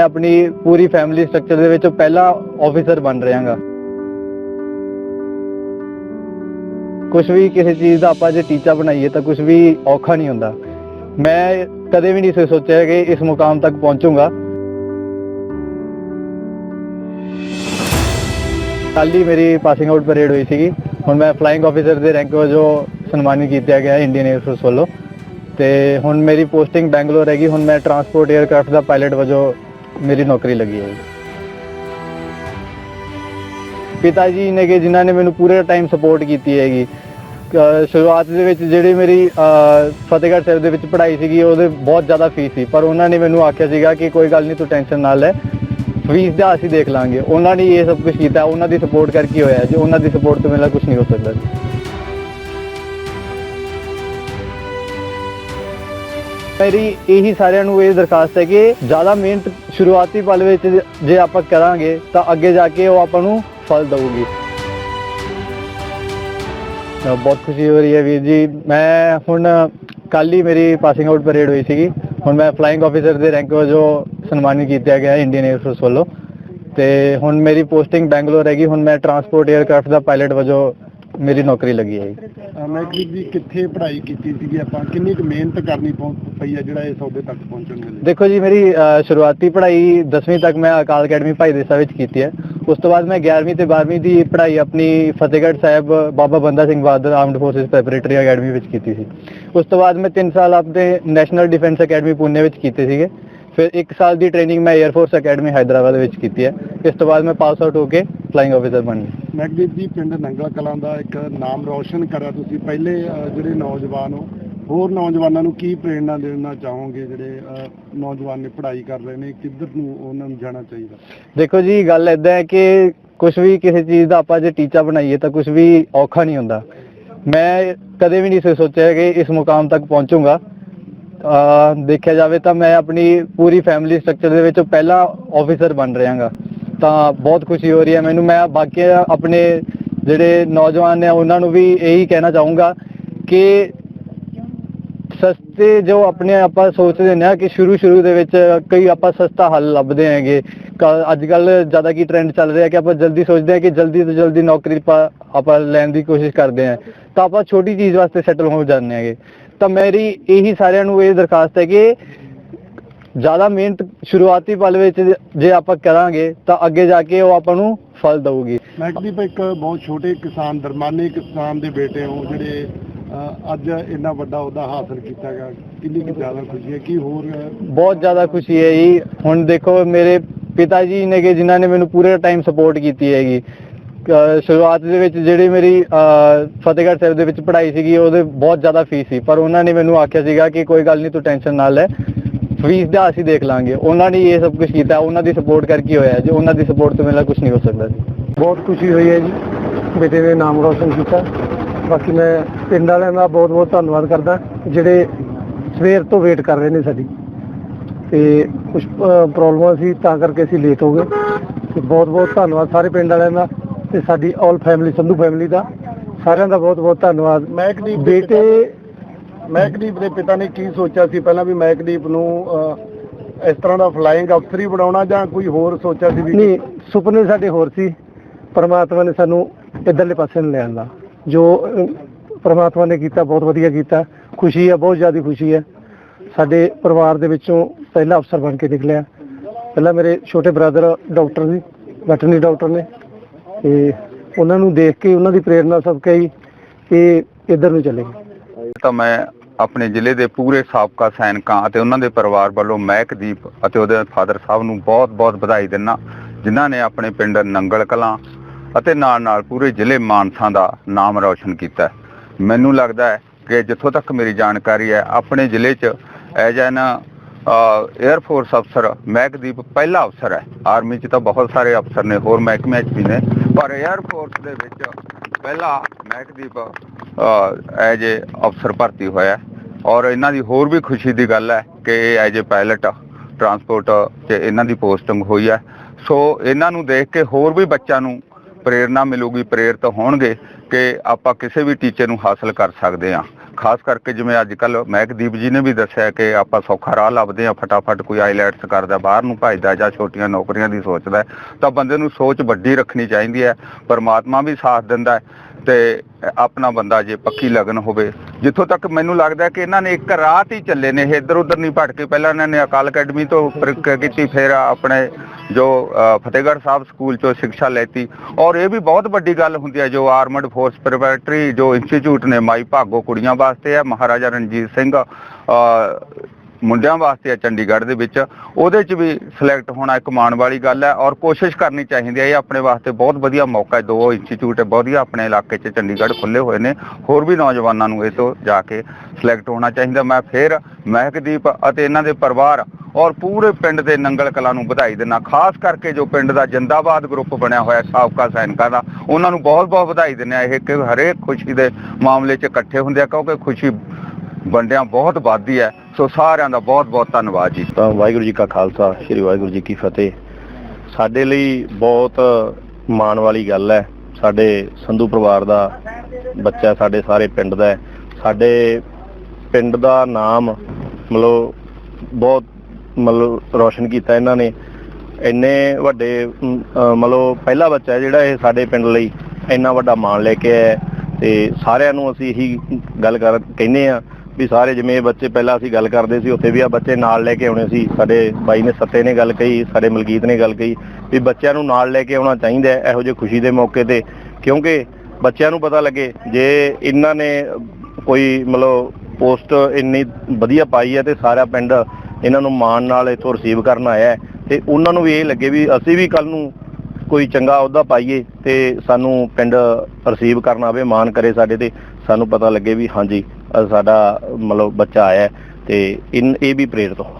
ਮੈਂ ਆਪਣੀ ਪੂਰੀ family structure ਦੇ ਵਿੱਚ ਪਹਿਲਾ ਆਫੀਸਰ ਬਣ ਰਿਹਾਗਾ। ਕੁਝ ਵੀ ਕਿਸੇ ਚੀਜ਼ ਦਾ ਆਪਾਂ ਜੇ ਟੀਚਾ ਬਣਾਈਏ ਤਾਂ ਕੁਝ ਵੀ ਔਖਾ ਨਹੀਂ ਹੁੰਦਾ। ਮੈਂ ਕਦੇ ਵੀ ਨਹੀਂ ਸੋਚਿਆ ਕਿ ਇਸ ਮੁਕਾਮ ਤੱਕ ਪਹੁੰਚੂੰਗਾ। ਕੱਲ੍ਹ ਹੀ ਮੇਰੀ ਪਾਸਿੰਗ ਆਊਟ ਪਰੇਡ ਹੋਈ ਸੀਗੀ। ਹੁਣ ਮੈਂ ਫਲਾਈਂਗ ਆਫੀਸਰ ਦੇ ਰੈਂਕ ਵਜੋਂ ਸਨਮਾਨਿਤ ਕੀਤਾ ਗਿਆ ਇੰਡੀਅਨ 에ਅਰ ਫੋਰਸ ਵੱਲੋਂ। ਤੇ ਹੁਣ ਮੇਰੀ ਪੋਸਟਿੰਗ ਬੈਂਗਲੌਰ ਹੈਗੀ। ਹੁਣ ਮੈਂ ਟਰਾਂਸਪੋਰਟ 에ਅਰਕ੍ਰਾਫਟ ਦਾ ਪਾਇਲਟ ਵਜੋਂ ਮੇਰੀ ਨੌਕਰੀ ਲੱਗੀ ਹੈ ਪਿਤਾ ਜੀ ਨੇ ਕਿ ਜਿਨ੍ਹਾਂ ਨੇ ਮੈਨੂੰ ਪੂਰੇ ਟਾਈਮ ਸਪੋਰਟ ਕੀਤੀ ਹੈਗੀ ਸ਼ੁਰੂਆਤ ਦੇ ਵਿੱਚ ਜਿਹੜੀ ਮੇਰੀ ਫਤਿਹਗੜ੍ਹ ਸਾਹਿਬ ਦੇ ਵਿੱਚ ਪੜ੍ਹਾਈ ਸੀਗੀ, ਉਹਦੇ ਬਹੁਤ ਜ਼ਿਆਦਾ ਫੀਸ ਸੀ, ਪਰ ਉਹਨਾਂ ਨੇ ਮੈਨੂੰ ਆਖਿਆ ਸੀਗਾ ਕਿ ਕੋਈ ਗੱਲ ਨਹੀਂ, ਤੂੰ ਟੈਨਸ਼ਨ ਨਾ ਲੈ ਫੀਸ ਦਾ ਅਸੀਂ ਦੇਖ ਲਾਂਗੇ। ਉਹਨਾਂ ਨੇ ਇਹ ਸਭ ਕੁਝ ਕੀਤਾ, ਉਹਨਾਂ ਦੀ ਸਪੋਰਟ ਕਰਕੇ ਹੋਇਆ ਜੇ, ਉਹਨਾਂ ਦੀ ਸਪੋਰਟ ਤੋਂ ਮੇਰਾ ਕੁਝ ਨਹੀਂ ਹੋ ਸਕਦਾ ਮੇਰੀ ਇਹੀ ਸਾਰਿਆਂ ਨੂੰ ਇਹ ਦਰਖਾਸਤ ਹੈ ਕਿ ਜ਼ਿਆਦਾ ਮਿਹਨਤ ਸ਼ੁਰੂਆਤੀ ਪਲ ਵਿੱਚ ਜੇ ਆਪਾਂ ਕਰਾਂਗੇ, ਤਾਂ ਅੱਗੇ ਜਾ ਕੇ ਉਹ ਆਪਾਂ ਨੂੰ ਫਲ ਦਊਗੀ। ਬਹੁਤ ਖੁਸ਼ੀ ਹੋ ਰਹੀ ਹੈ ਵੀਰ ਜੀ। ਮੈਂ ਹੁਣ ਕੱਲ ਹੀ ਮੇਰੀ ਪਾਸਿੰਗ ਆਊਟ ਪਰੇਡ ਹੋਈ ਸੀਗੀ। ਹੁਣ ਮੈਂ ਫਲਾਈਂਗ ਆਫੀਸਰ ਦੇ ਰੈਂਕ ਵਜੋਂ ਸਨਮਾਨਿਤ ਕੀਤਾ ਗਿਆ ਇੰਡੀਅਨ 에ਅਰ ਫੋਰਸ ਵੱਲੋਂ। ਤੇ ਹੁਣ ਮੇਰੀ ਪੋਸਟਿੰਗ ਬੈਂਗਲੌਰ ਹੈਗੀ। ਹੁਣ ਮੈਂ ਟਰਾਂਸਪੋਰਟ 에ਅਰਕ੍ਰਾਫਟ ਦਾ ਪਾਇਲਟ ਵਜੋਂ ਮੇਰੀ ਨੌਕਰੀ ਲੱਗੀ ਹੈ ਜੀ। ਮੈਂ ਜੀ ਕਿੱਥੇ ਪੜ੍ਹਾਈ ਕੀਤੀ ਸੀਗੀ ਆਪਾਂ ਕਿੰਨੀ ਕੁ ਮਿਹਨਤ ਕਰਨੀ ਪਈ ਆ ਜਿਹੜਾ ਇਹ ਸੌਦੇ ਤੱਕ ਪਹੁੰਚਣ ਦੇ ਲਈ? ਦੇਖੋ ਜੀ ਮੇਰੀ ਅਹ, ਸ਼ੁਰੂਆਤੀ ਪੜ੍ਹਾਈ 10ਵੀਂ ਤੱਕ ਮੈਂ ਅਕਾਲ ਅਕੈਡਮੀ ਭਾਈ ਦੇਸਾ ਵਿੱਚ ਕੀਤੀ ਹੈ। ਉਸ ਤੋਂ ਬਾਅਦ ਮੈਂ 11ਵੀਂ ਤੇ 12ਵੀਂ ਦੀ ਪੜ੍ਹਾਈ ਆਪਣੀ Fatehgarh Sahib Baba Banda Singh Bahadur armed forces preparatory academy ਵਿੱਚ ਕੀਤੀ ਸੀ। ਉਸ ਤੋਂ ਬਾਅਦ ਮੈਂ 3 ਸਾਲ ਆਪਣੇ ਨੈਸ਼ਨਲ ਡਿਫੈਂਸ ਅਕੈਡਮੀ ਪੁਣੇ ਵਿੱਚ ਕੀਤੇ ਸੀਗੇ। ਫਿਰ 1 ਸਾਲ ਦੀ ਟ੍ਰੇਨਿੰਗ ਮੈਂ 에ਅਰ ਫੋਰਸ ਅਕੈਡਮੀ ਹైదరాబాద్ ਵਿੱਚ ਕੀਤੀ ਹੈ। ਇਸ ਤੋਂ ਬਾਅਦ ਮੈਂ ਪਾਸ ਆਊਟ ਹੋ ਕੇ ਫਲਾਈਂਗ ਆਫੀਸਰ ਬਣ ਗਿਆ। ਮੈਗਦੀਪ ਜੀ ਪਿੰਡ ਨੰਗਲਾ ਕਲਾਂ ਦਾ ਇੱਕ ਨਾਮ ਰੌਸ਼ਨ ਕਰਿਆ। ਤੁਸੀਂ ਪਹਿਲੇ ਜਿਹੜੇ ਨੌਜਵਾਨ ਹੋ ਹੋਰ ਨੌਜਵਾਨਾਂ ਨੂੰ ਕੀ ਪ੍ਰੇਰਣਾ ਦੇਣਾ ਚਾਹੋਗੇ ਜਿਹੜੇ ਨੌਜਵਾਨ ਨੇ ਪੜ੍ਹਾਈ ਕਰ ਰਹੇ ਨੇ? ਕਿੱਧਰ ਨੂੰ ਉਹਨਾਂ ਨੂੰ ਜਾਣਾ ਚਾਹੀਦਾ? ਦੇਖੋ ਜੀ ਗੱਲ ਇਦਾਂ ਹੈ ਕਿ ਕੁਝ ਵੀ ਕਿਸੇ ਚੀਜ਼ ਦਾ ਆਪਾਂ ਜੇ ਟੀਚਾ ਬਣਾਈਏ ਤਾਂ ਕੁਝ ਵੀ ਔਖਾ ਨਹੀਂ ਹੁੰਦਾ। ਮੈਂ ਕਦੇ ਵੀ ਨਹੀਂ ਸੋਚਿਆ ਕਿ ਇਸ ਮੁਕਾਮ ਤੱਕ ਪਹੁੰਚੂਗਾ। ਦੇਖਿਆ ਜਾਵੇ ਤਾਂ ਮੈਂ ਆਪਣੀ ਪੂਰੀ ਫੈਮਿਲੀ ਸਟਰਕਚਰ ਦੇ ਵਿੱਚ ਪਹਿਲਾ ਆਫੀਸਰ ਬਣ ਰਿਹਾਗਾ ਤਾਂ ਬਹੁਤ ਖੁਸ਼ੀ ਹੋ ਰਹੀ ਹੈ ਮੈਨੂੰ। ਮੈਂ ਬਾਕੀ ਆਪਣੇ ਜਿਹੜੇ ਨੌਜਵਾਨ ਨੇ, ਉਹਨਾਂ ਨੂੰ ਵੀ ਇਹੀ ਕਹਿਣਾ ਚਾਹੂੰਗਾ ਕਿ ਸਸਤੇ ਜੋ ਆਪਣੇ ਆਪਾਂ ਸੋਚਦੇ ਨੇ ਕਿ ਸ਼ੁਰੂ ਸ਼ੁਰੂ ਦੇ ਵਿੱਚ ਕਈ ਆਪਾਂ ਸਸਤਾ ਹੱਲ ਲੱਭਦੇ ਹੈਗੇ। ਅੱਜ ਕੱਲ ਜ਼ਿਆਦਾ ਕੀ ਟ੍ਰੈਂਡ ਚੱਲ ਰਿਹਾ ਕਿ ਆਪਾਂ ਜਲਦੀ ਸੋਚਦੇ ਹਾਂ ਕਿ ਜਲਦੀ ਤੋਂ ਜਲਦੀ ਨੌਕਰੀ ਆਪਾਂ ਲੈਣ ਦੀ ਕੋਸ਼ਿਸ਼ ਕਰਦੇ ਹਾਂ। ਤਾਂ ਆਪਾਂ ਛੋਟੀ ਚੀਜ਼ ਵਾਸਤੇ ਸੈਟਲ ਹੋ ਜਾਂਦੇ ਹੈਗੇ। ਤਾਂ ਮੇਰੀ ਇਹੀ ਸਾਰਿਆਂ ਨੂੰ ਇਹ ਦਰਖਾਸਤ ਹੈ ਕਿ ਜ਼ਿਆਦਾ ਮਿਹਨਤ ਸ਼ੁਰੂਆਤੀ ਪਲ ਵਿੱਚ ਜੇ ਆਪਾਂ ਕਰਾਂਗੇ ਤਾਂ ਅੱਗੇ ਜਾ ਕੇ ਉਹ ਆਪਾਂ ਨੂੰ ਫਲ ਦਊਗੀ। ਮੈਗਦੀਪ ਇੱਕ ਬਹੁਤ ਛੋਟੇ ਕਿਸਾਨ ਦਰਮਾਨੇ ਕਿਸਾਨ ਦੇ ਬੇਟੇ ਹੋ ਜਿਹੜੇ ਅੱਜ ਇੰਨਾ ਵੱਡਾ ਉਹਦਾ ਹਾਸਲ ਕੀਤਾ ਗਿਆ ਕਿੰਨੀ ਕੁ ਜ਼ਿਆਦਾ ਖੁਸ਼ੀ ਹੈ? ਕੀ ਹੋਰ ਬਹੁਤ ਜ਼ਿਆਦਾ ਖੁਸ਼ੀ ਹੈ ਜੀ। ਹੁਣ ਦੇਖੋ ਮੇਰੇ ਪਿਤਾ ਜੀ ਨੇ ਕਿ ਜਿਨ੍ਹਾਂ ਨੇ ਮੈਨੂੰ ਪੂਰੇ ਟਾਈਮ ਸਪੋਰਟ ਕੀਤੀ ਹੈਗੀ। ਸ਼ੁਰੂਆਤ ਦੇ ਵਿੱਚ ਜਿਹੜੀ ਮੇਰੀ ਅਹ, ਫਤਿਹਗੜ੍ਹ ਸਾਹਿਬ ਦੇ ਵਿੱਚ ਪੜ੍ਹਾਈ ਸੀਗੀ ਉਹਦੇ ਬਹੁਤ ਜ਼ਿਆਦਾ ਫੀਸ ਸੀ। ਪਰ ਉਹਨਾਂ ਨੇ ਮੈਨੂੰ ਆਖਿਆ ਸੀਗਾ ਕਿ ਕੋਈ ਗੱਲ ਨਹੀਂ ਤੂੰ ਟੈਨਸ਼ਨ ਨਾ ਲੈ। ਫੀਸ ਦਾ ਅਸੀਂ ਦੇਖ ਲਾਂਗੇ। ਉਹਨਾਂ ਨੇ ਇਹ ਸਭ ਕੁਝ ਕੀਤਾ। ਉਹਨਾਂ ਦੀ ਸਪੋਰਟ ਕਰਕੇ ਹੋਇਆ ਜੇ। ਉਹਨਾਂ ਦੀ ਸਪੋਰਟ ਤੋਂ ਮੇਰਾ ਕੁਝ ਨਹੀਂ ਹੋ ਸਕਦਾ ਸੀ ਬਹੁਤ ਖੁਸ਼ੀ ਹੋਈ ਹੈ ਜੀ। ਬੇਟੇ ਨੇ ਨਾਮ ਰੋਸ਼ਨ ਕੀਤਾ। ਬਾਕੀ ਮੈਂ ਪਿੰਡ ਵਾਲਿਆਂ ਦਾ ਬਹੁਤ ਬਹੁਤ ਧੰਨਵਾਦ ਕਰਦਾ। ਜਿਹੜੇ ਸਵੇਰ ਤੋਂ ਵੇਟ ਕਰ ਰਹੇ ਨੇ ਸਾਡੀ। ਤੇ ਕੁਝ ਪ੍ਰੋਬਲਮਾਂ ਸੀ ਤਾਂ ਕਰਕੇ ਅਸੀਂ ਲੇਟ ਹੋ ਗਏ। ਤੇ ਬਹੁਤ ਬਹੁਤ ਧੰਨਵਾਦ ਸਾਰੇ ਪਿੰਡ ਵਾਲਿਆਂ ਦਾ। ਤੇ ਸਾਡੀ ਆਲ ਫੈਮਿਲੀ ਸੰਧੂ ਫੈਮਿਲੀ ਦਾ ਸਾਰਿਆਂ ਦਾ ਬਹੁਤ ਬਹੁਤ ਧੰਨਵਾਦ। ਮਹਿਕਦੀਪ ਦੇ ਬੇਟੇ ਮਹਿਕਦੀਪ ਦੇ ਪਿਤਾ ਨੇ ਕੀ ਸੋਚਿਆ ਸੀ? ਪਹਿਲਾਂ ਵੀ ਮਹਿਕਦੀਪ ਨੂੰ ਇਸ ਤਰ੍ਹਾਂ ਦਾ ਫਲਾਈਂਗ ਅਫਸਰ ਹੀ ਬਣਾਉਣਾ ਜਾਂ ਕੋਈ ਹੋਰ ਸੋਚਿਆ ਸੀ ਵੀ ਨਹੀਂ ਸੁਪਨੇ ਸਾਡੇ ਹੋਰ ਸੀ। ਪਰਮਾਤਮਾ ਨੇ ਸਾਨੂੰ ਇਧਰਲੇ ਪਾਸੇ ਨੂੰ ਲਿਆਂਦਾ ਜੋ ਅਹ, ਪਰਮਾਤਮਾ ਨੇ ਕੀਤਾ ਬਹੁਤ ਵਧੀਆ ਕੀਤਾ। ਖੁਸ਼ੀ ਹੈ ਬਹੁਤ ਜ਼ਿਆਦਾ ਖੁਸ਼ੀ ਹੈ ਸਾਡੇ ਪਰਿਵਾਰ ਦੇ ਵਿੱਚੋਂ ਪਹਿਲਾ ਅਫਸਰ ਬਣ ਕੇ ਨਿਕਲਿਆ। ਪਹਿਲਾਂ ਮੇਰੇ ਛੋਟੇ ਬ੍ਰਦਰ ਡਾਕਟਰ ਸੀ ਵੈਟਰਨਰੀ ਡਾਕਟਰ ਨੇ। ਤੇ ਉਹਨਾਂ ਨੂੰ ਦੇਖ ਕੇ ਉਹਨਾਂ ਦੀ ਪ੍ਰੇਰਣਾ ਸਦਕਾ ਹੀ ਇਹ ਇਧਰ ਨੂੰ ਚਲੇ। ਗਏ ਤਾਂ ਮੈਂ ਆਪਣੇ ਜ਼ਿਲ੍ਹੇ ਦੇ ਪੂਰੇ ਸਾਬਕਾ ਸੈਨਿਕਾਂ ਅਤੇ ਉਹਨਾਂ ਦੇ ਪਰਿਵਾਰ ਵੱਲੋਂ ਮਹਿਕਦੀਪ ਅਤੇ ਉਹਦੇ ਫਾਦਰ ਸਾਹਿਬ ਨੂੰ ਬਹੁਤ-ਬਹੁਤ ਵਧਾਈ ਦਿੰਦਾ ਜਿਨ੍ਹਾਂ ਨੇ ਆਪਣੇ ਪਿੰਡ ਨੰਗਲ ਕਲਾਂ ਅਤੇ ਨਾਲ-ਨਾਲ ਪੂਰੇ ਜ਼ਿਲ੍ਹੇ ਮਾਨਸਾ ਦਾ ਨਾਮ ਰੌਸ਼ਨ ਕੀਤਾ ਮੈਨੂੰ ਲੱਗਦਾ ਹੈ ਕਿ ਜਿੱਥੋਂ ਤੱਕ ਮੇਰੀ ਜਾਣਕਾਰੀ ਹੈ, ਆਪਣੇ ਜ਼ਿਲ੍ਹੇ 'ਚ ਐਜ ਐਨ 에ਅਰ ਫੋਰਸ ਅਫਸਰ ਮਹਿਕਦੀਪ ਪਹਿਲਾ ਅਫਸਰ ਹੈ। ਆਰਮੀ 'ਚ ਤਾਂ ਬਹੁਤ ਸਾਰੇ ਅਫਸਰ ਨੇ, ਹੋਰ ਮਹਿਕਮਿਆਂ 'ਚ ਵੀ ਨੇ। ਪਰ 에ਅਰ ਦੇ ਵਿੱਚ ਪਹਿਲਾ ਮਹਿਕਦੀਪ ਐਜ ਏ ਅਫਸਰ ਭਰਤੀ ਹੋਇਆ ਔਰ ਇਹਨਾਂ ਦੀ ਹੋਰ ਵੀ ਖੁਸ਼ੀ ਦੀ ਗੱਲ ਹੈ ਕਿ ਇਹ ਐਜ ਏ ਪਾਇਲਟ ਟਰਾਂਸਪੋਰਟ 'ਚ ਇਹਨਾਂ ਦੀ ਪੋਸਟਿੰਗ ਹੋਈ ਹੈ। ਸੋ ਇਹਨਾਂ ਨੂੰ ਦੇਖ ਕੇ ਹੋਰ ਵੀ ਬੱਚਿਆਂ ਨੂੰ ਪ੍ਰੇਰਣਾ ਮਿਲੂਗੀ, ਪ੍ਰੇਰਿਤ ਹੋਣਗੇ ਕਿ ਆਪਾਂ ਕਿਸੇ ਵੀ ਟੀਚੇ ਨੂੰ ਹਾਸਲ ਕਰ ਸਕਦੇ ਹਾਂ। ਖਾਸ ਕਰਕੇ ਜਿਵੇਂ ਅੱਜ ਕੱਲ ਮਹਿਕਦੀਪ ਜੀ ਨੇ ਵੀ ਦੱਸਿਆ ਕਿ ਆਪਾਂ ਸੌਖਾ ਰਾਹ ਲੱਭਦੇ ਆ ਫਟਾਫਟ ਕੋਈ ਆਈਲੈਟਸ ਕਰਦਾ, ਬਾਹਰ ਨੂੰ ਭੱਜਦਾ ਜਾਂ ਛੋਟੀਆਂ ਨੌਕਰੀਆਂ ਦੀ ਸੋਚਦਾ ਤਾਂ ਬੰਦੇ ਨੂੰ ਸੋਚ ਵੱਡੀ ਰੱਖਣੀ ਚਾਹੀਦੀ ਹੈ, ਪਰਮਾਤਮਾ ਵੀ ਸਾਥ ਦਿੰਦਾ ਹੈ ਤੇ ਆਪਣਾ ਬੰਦਾ ਜੇ ਪੱਕੀ ਲਗਨ ਹੋਵੇ। ਜਿੱਥੋਂ ਤੱਕ ਮੈਨੂੰ ਲੱਗਦਾ ਕਿ ਇਹਨਾਂ ਨੇ ਇੱਕ ਰਾਹ ਤੇ ਚੱਲੇ ਨੇ ਇਹ ਇੱਧਰ ਉੱਧਰ ਨਹੀਂ ਭਟਕੇ। ਪਹਿਲਾਂ ਇਹਨਾਂ ਨੇ ਅਕਾਲ ਅਕੈਡਮੀ ਤੋਂ ਕੀਤੀ, ਫਿਰ ਆਪਣੇ ਜੋ ਅ, ਫਤਿਹਗੜ੍ਹ ਸਾਹਿਬ ਸਕੂਲ ਚੋਂ ਸਿੱਖਿਆ ਲੈਤੀ। ਔਰ ਇਹ ਵੀ ਬਹੁਤ ਵੱਡੀ ਗੱਲ ਹੁੰਦੀ ਹੈ ਜੋ ਆਰਮਡ ਫੋਰਸ ਪ੍ਰਿਪਰੇਟਰੀ ਜੋ ਇੰਸਟੀਚਿਊਟ ਨੇ ਮਾਈ ਭਾਗੋ ਕੁੜੀਆਂ ਵਾਸਤੇ ਹੈ ਮਹਾਰਾਜਾ ਰਣਜੀਤ ਸਿੰਘ ਅ, ਮੁੰਡਿਆਂ ਵਾਸਤੇ ਆ ਚੰਡੀਗੜ੍ਹ ਦੇ ਵਿੱਚ, ਉਹਦੇ 'ਚ ਵੀ ਸਿਲੈਕਟ ਹੋਣਾ ਇੱਕ ਮਾਣ ਵਾਲੀ ਗੱਲ ਹੈ ਔਰ ਕੋਸ਼ਿਸ਼ ਕਰਨੀ ਚਾਹੀਦੀ ਹੈ, ਇਹ ਆਪਣੇ ਵਾਸਤੇ ਬਹੁਤ ਵਧੀਆ ਮੌਕਾ ਹੈ, ਦੋ ਇੰਸਟੀਚਿਊਟ ਵਧੀਆ ਆਪਣੇ ਇਲਾਕੇ 'ਚ ਚੰਡੀਗੜ੍ਹ ਖੁੱਲੇ ਹੋਏ ਨੇ, ਹੋਰ ਵੀ ਨੌਜਵਾਨਾਂ ਨੂੰ ਇਹ ਤੋਂ ਜਾ ਕੇ ਸਿਲੈਕਟ ਹੋਣਾ ਚਾਹੀਦਾ। ਮੈਂ ਫਿਰ ਮਹਿਕਦੀਪ ਅਤੇ ਇਹਨਾਂ ਦੇ ਪਰਿਵਾਰ ਔਰ ਪੂਰੇ ਪਿੰਡ ਦੇ ਨੰਗਲ ਕਲਾ ਨੂੰ ਵਧਾਈ ਦਿੰਦਾ। ਖਾਸ ਕਰਕੇ ਜੋ ਪਿੰਡ ਦਾ ਜਿੰਦਾਬਾਦ ਗਰੁੱਪ ਬਣਿਆ ਹੋਇਆ ਸਾਬਕਾ ਸੈਨਿਕਾਂ ਦਾ, ਉਹਨਾਂ ਨੂੰ ਬਹੁਤ ਬਹੁਤ ਵਧਾਈ ਦਿੰਦੇ ਆ ਇਹ ਕਿ ਹਰੇਕ ਖੁਸ਼ੀ ਦੇ ਮਾਮਲੇ 'ਚ ਇਕੱਠੇ ਹੁੰਦੇ ਆ, ਕਿਉਂਕਿ ਖੁਸ਼ੀ ਵੰਡਿਆਂ ਬਹੁਤ ਵੱਧਦੀ ਹੈ। ਸੋ ਸਾਰਿਆਂ ਦਾ ਬਹੁਤ ਬਹੁਤ ਧੰਨਵਾਦ ਜੀ। ਤਾਂ ਵਾਹਿਗੁਰੂ ਜੀ ਕਾ ਖਾਲਸਾ, ਸ੍ਰੀ ਵਾਹਿਗੁਰੂ ਜੀ ਕੀ ਫਤਿਹ। ਸਾਡੇ ਲਈ ਬਹੁਤ ਮਾਣ ਵਾਲੀ ਗੱਲ ਹੈ। ਸਾਡੇ ਸੰਧੂ ਪਰਿਵਾਰ ਦਾ ਬੱਚਾ ਸਾਡੇ ਸਾਰੇ ਪਿੰਡ ਦਾ ਸਾਡੇ ਪਿੰਡ ਦਾ ਨਾਮ ਮਤਲਬ ਬਹੁਤ ਮਤਲਬ ਰੋਸ਼ਨ ਕੀਤਾ ਇਹਨਾਂ ਨੇ। ਇੰਨੇ ਵੱਡੇ ਮਤਲਬ ਪਹਿਲਾ ਬੱਚਾ ਜਿਹੜਾ ਇਹ ਸਾਡੇ ਪਿੰਡ ਲਈ ਇੰਨਾ ਵੱਡਾ ਮਾਣ ਲੈ ਕੇ ਆਇਆ ਤੇ ਸਾਰਿਆਂ ਨੂੰ ਅਸੀਂ ਇਹੀ ਗੱਲ ਕਰ, ਕਹਿੰਦੇ ਆ ਵੀ ਸਾਰੇ ਜਿਵੇਂ ਬੱਚੇ ਪਹਿਲਾਂ ਅਸੀਂ ਗੱਲ ਕਰਦੇ ਸੀ, ਉੱਥੇ ਵੀ ਆ ਬੱਚੇ ਨਾਲ ਲੈ ਕੇ ਆਉਣੇ ਸੀ। ਸਾਡੇ ਬਾਈ ਨੇ ਸੱਤੇ ਨੇ ਗੱਲ ਕਹੀ, ਸਾਡੇ ਮਲਕੀਤ ਨੇ ਗੱਲ ਕਹੀ ਵੀ ਬੱਚਿਆਂ ਨੂੰ ਨਾਲ ਲੈ ਕੇ ਆਉਣਾ ਚਾਹੀਦਾ ਇਹੋ ਜਿਹੇ ਖੁਸ਼ੀ ਦੇ ਮੌਕੇ ਤੇ। ਕਿਉਂਕਿ ਬੱਚਿਆਂ ਨੂੰ ਪਤਾ ਲੱਗੇ, ਜੇ ਇਹਨਾਂ ਨੇ ਕੋਈ ਮਤਲਬ ਪੋਸਟ ਇੰਨੀ ਵਧੀਆ ਪਾਈ ਹੈ ਤੇ ਸਾਰਾ ਪਿੰਡ ਇਹਨਾਂ ਨੂੰ ਮਾਣ ਨਾਲ ਇੱਥੋਂ ਰਿਸੀਵ ਕਰਨ ਆਇਆ ਤੇ ਉਹਨਾਂ ਨੂੰ ਵੀ ਇਹ ਲੱਗੇ ਵੀ ਅਸੀਂ ਵੀ ਕੱਲ ਨੂੰ ਕੋਈ ਚੰਗਾ ਅਹੁਦਾ ਪਾਈਏ ਤੇ ਸਾਨੂੰ ਪਿੰਡ ਰਿਸੀਵ ਕਰਨ ਆਵੇ, ਮਾਣ ਕਰੇ ਸਾਡੇ ਤੇ। ਸਾਨੂੰ ਪਤਾ ਲੱਗੇ ਵੀ ਹਾਂਜੀ ਸਾਡਾ ਮਤਲਬ ਬੱਚਾ ਆਇਆ ਤੇ ਇਨ ਇਹ ਵੀ ਪ੍ਰੇਰਿਤ ਹੋ